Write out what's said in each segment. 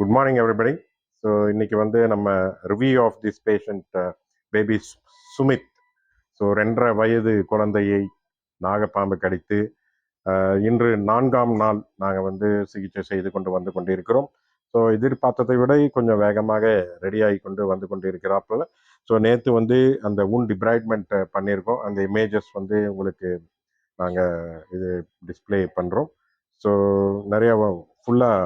Good morning everybody so இன்னைக்கு வந்து நம்ம review of this patient baby Sumit so ரெண்டரை வயது குழந்தையை நாகப்பாம்பு கடித்து uh, இன்று நான்காம் நாள் நாங்கள் வந்து சிகிச்சை செய்து கொண்டு வந்து கொண்டிருக்கிறோம். ஸோ எதிர்பார்த்ததை விட கொஞ்சம் வேகமாக ரெடியாகி கொண்டு வந்து கொண்டு இருக்கிறாப்புல ஸோ நேற்று வந்து அந்த உன் டிப்ரைட்மெண்ட் பண்ணியிருக்கோம். அந்த இமேஜஸ் வந்து உங்களுக்கு நாங்கள் இது டிஸ்ப்ளே பண்ணுறோம் ஸோ நிறையா ஃபுல்லாக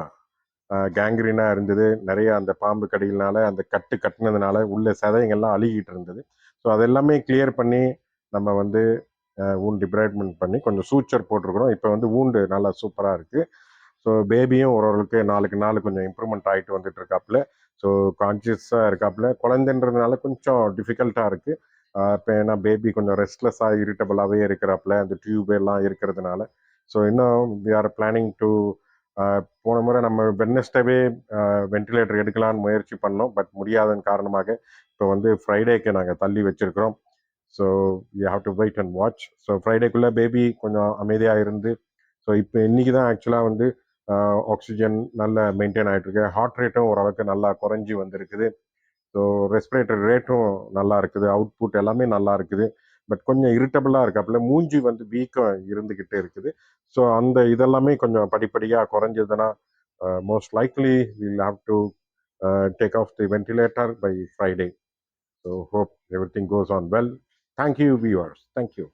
கேங்க்ரீனாக இருந்தது. நிறைய அந்த பாம்பு கடியினால அந்த கட்டு கட்டினதுனால உள்ள சதைங்கள்லாம் அழுகிட்டு இருந்தது. ஸோ அதெல்லாமே கிளியர் பண்ணி நம்ம வந்து ஊன் டிப்ரைட்மெண்ட் பண்ணி கொஞ்சம் சூச்சர் போட்டிருக்கிறோம். இப்போ வந்து ஊண்டு நல்லா சூப்பராக இருக்குது ஸோ பேபியும் ஓரளவுக்கு நாளுக்கு நாள் கொஞ்சம் இம்ப்ரூவ்மெண்ட் ஆகிட்டு வந்துட்டு இருக்காப்புல. ஸோ கான்சியஸாக இருக்காப்புல. குழந்தைன்றதுனால கொஞ்சம் டிஃபிகல்ட்டாக இருக்குது இப்போ ஏன்னா பேபி கொஞ்சம் ரெஸ்ட்லெஸ்ஸாக இரிட்டபிளாகவே இருக்கிறாப்புல. அந்த டியூப் எல்லாம் இருக்கிறதுனால. ஸோ இன்னும் வி ஆர் பிளானிங் டு போன முறை நம்ம வெட்னஸ்டேவே வென்டிலேட்டர் எடுக்கலாம்னு முயற்சி பண்ணோம். பட் முடியாதன் காரணமாக இப்போ வந்து ஃப்ரைடேக்கு நாங்கள் தள்ளி வச்சிருக்கிறோம். So you have to wait and watch so ஃப்ரைடேக்குள்ளே baby கொஞ்சம் அமைதியாக இருந்து ஸோ இப்போ இன்னைக்கு தான் ஆக்சுவலாக வந்து ஆக்சிஜன் நல்ல மெயின்டைன் ஆகிட்டு இருக்கு. ஹார்ட் ரேட்டும் ஓரளவுக்கு நல்லா குறைஞ்சி வந்திருக்குது. ஸோ ரெஸ்பிரேட்டர் ரேட்டும் நல்லா இருக்குது. அவுட்புட் எல்லாமே நல்லா இருக்குது. பட் கொஞ்சம் இரிட்டபிளாக இருக்காப்புல. மூஞ்சி வந்து வீக்கம் இருந்துக்கிட்டே இருக்குது. ஸோ அந்த இதெல்லாமே கொஞ்சம் படிப்படியாக குறைஞ்சதுன்னா most likely will have to take off the ventilator by Friday so hope everything goes on well thank you viewers thank you